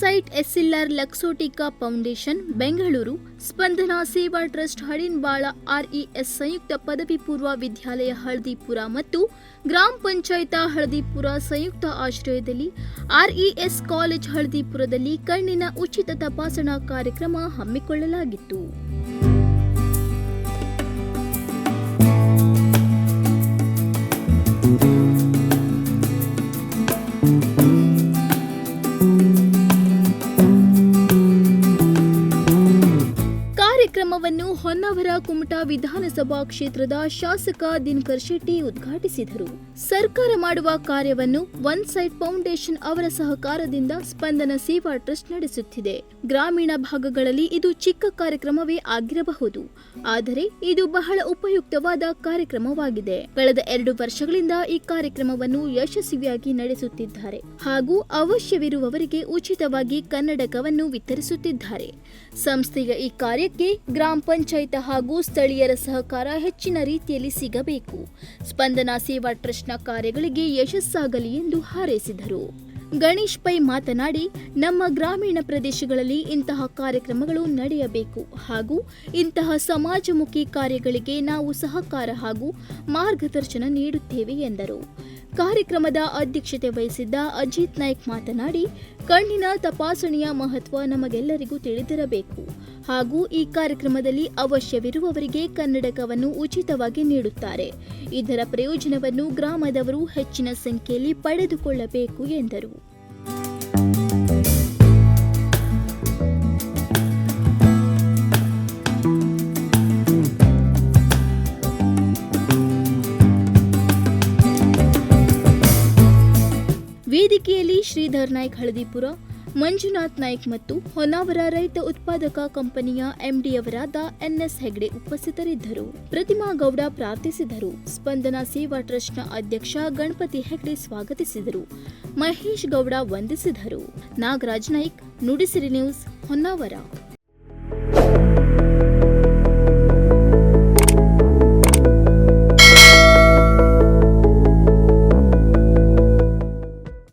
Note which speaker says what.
Speaker 1: Site SLR Luxottica foundation, Bengaluru. Spandana Seva trust Hadinbal ಆರ್ಇಎಸ್ ಸಂಯುಕ್ತ ಪದವಿ ಪೂರ್ವ ವಿದ್ಯಾಲಯ, ಹಳದಿಪುರ ಮತ್ತು ಗ್ರಾಮ ಪಂಚಾಯತ ಹಳದಿಪುರ ಸಂಯುಕ್ತ ಆಶ್ರಯದಲ್ಲಿ ಆರ್ಇಎಸ್ ಕಾಲೇಜ್ ಹಳದಿಪುರದಲ್ಲಿ ಕಣ್ಣಿನ ಉಚಿತ ತಪಾಸಣಾ ಕಾರ್ಯಕ್ರಮ ಹಮ್ಮಿಕೊಳ್ಳಲಾಗಿತ್ತು. ಕಾರ್ಯಕ್ರಮವನ್ನು ಹೊನ್ನಾವರ ಕುಮಟಾ ವಿಧಾನಸಭಾ ಕ್ಷೇತ್ರದ ಶಾಸಕ ದಿನಕರ್ ಶೆಟ್ಟಿ ಉದ್ಘಾಟಿಸಿದರು. ಸರ್ಕಾರ ಮಾಡುವ ಕಾರ್ಯವನ್ನು ಒನ್ ಸೈಡ್ ಫೌಂಡೇಶನ್ ಅವರ ಸಹಕಾರದಿಂದ ಸ್ಪಂದನ ಸೇವಾ ಟ್ರಸ್ಟ್ ನಡೆಸುತ್ತಿದೆ. ಗ್ರಾಮೀಣ ಭಾಗಗಳಲ್ಲಿ ಇದು ಚಿಕ್ಕ ಕಾರ್ಯಕ್ರಮವೇ ಆಗಿರಬಹುದು. ಆದರೆ ಇದು ಬಹಳ ಉಪಯುಕ್ತವಾದ ಕಾರ್ಯಕ್ರಮವಾಗಿದೆ. ಕಳೆದ ಎರಡು ವರ್ಷಗಳಿಂದ ಈ ಕಾರ್ಯಕ್ರಮವನ್ನು ಯಶಸ್ವಿಯಾಗಿ ನಡೆಸುತ್ತಿದ್ದಾರೆ. ಹಾಗೂ ಅವಶ್ಯವಿರುವವರಿಗೆ ಉಚಿತವಾಗಿ ಕನ್ನಡಕವನ್ನು ವಿತರಿಸುತ್ತಿದ್ದಾರೆ. ಸಂಸ್ಥೆಯ ಈ ಕಾರ್ಯಕ್ಕೆ ಗ್ರಾಮ ಪಂಚಾಯತ್ ಹಾಗೂ ಸ್ಥಳೀಯರ ಸಹಕಾರ ಹೆಚ್ಚಿನ ರೀತಿಯಲ್ಲಿ ಸಿಗಬೇಕು. ಸ್ಪಂದನಾ ಸೇವಾ ಟ್ರಸ್ಟ್ನ ಕಾರ್ಯಗಳಿಗೆ ಯಶಸ್ಸಾಗಲಿ ಎಂದು ಹಾರೈಸಿದರು. ಗಣೇಶ್ ಪೈ ಮಾತನಾಡಿ, ನಮ್ಮ ಗ್ರಾಮೀಣ ಪ್ರದೇಶಗಳಲ್ಲಿ ಇಂತಹ ಕಾರ್ಯಕ್ರಮಗಳು ನಡೆಯಬೇಕು ಹಾಗೂ ಇಂತಹ ಸಮಾಜಮುಖಿ ಕಾರ್ಯಗಳಿಗೆ ನಾವು ಸಹಕಾರ ಹಾಗೂ ಮಾರ್ಗದರ್ಶನ ನೀಡುತ್ತೇವೆ ಎಂದರು. ಕಾರ್ಯಕ್ರಮದ ಅಧ್ಯಕ್ಷತೆ ವಹಿಸಿದ್ದ ಅಜಿತ್ ನಾಯ್ಕ್ ಮಾತನಾಡಿ, ಕಣ್ಣಿನ ತಪಾಸಣೆಯ ಮಹತ್ವ ನಮಗೆಲ್ಲರಿಗೂ ತಿಳಿದಿರಬೇಕು. ಹಾಗೂ ಈ ಕಾರ್ಯಕ್ರಮದಲ್ಲಿ ಅವಶ್ಯವಿರುವವರಿಗೆ ಕನ್ನಡಕವನ್ನು ಉಚಿತವಾಗಿ ನೀಡುತ್ತಾರೆ. ಇದರ ಪ್ರಯೋಜನವನ್ನು ಗ್ರಾಮದವರು ಹೆಚ್ಚಿನ ಸಂಖ್ಯೆಯಲ್ಲಿ ಪಡೆದುಕೊಳ್ಳಬೇಕು ಎಂದರು. ವೇದಿಕೆಯಲ್ಲಿ ಶ್ರೀಧರ್ ನಾಯ್ಕ್ ಹಳದಿಪುರ, ಮಂಜುನಾಥ್ ನಾಯ್ಕ್ ಮತ್ತು ಹೊನ್ನಾವರ ರೈತ ಉತ್ಪಾದಕ ಕಂಪನಿಯ ಎಂಡಿಯವರಾದ ಎನ್ಎಸ್ ಹೆಗ್ಡೆ ಉಪಸ್ಥಿತರಿದ್ದರು. ಪ್ರತಿಮಾ ಗೌಡ ಪ್ರಾರ್ಥಿಸಿದರು. ಸ್ಪಂದನ ಸೇವಾ ಟ್ರಸ್ಟ್ನ ಅಧ್ಯಕ್ಷ ಗಣಪತಿ ಹೆಗ್ಡೆ ಸ್ವಾಗತಿಸಿದರು. ಮಹೇಶ್ ಗೌಡ ವಂದಿಸಿದರು. ನಾಗರಾಜ್ ನಾಯ್ಕ್, ನುಡಿಸಿರಿ ನ್ಯೂಸ್, ಹೊನ್ನಾವರ.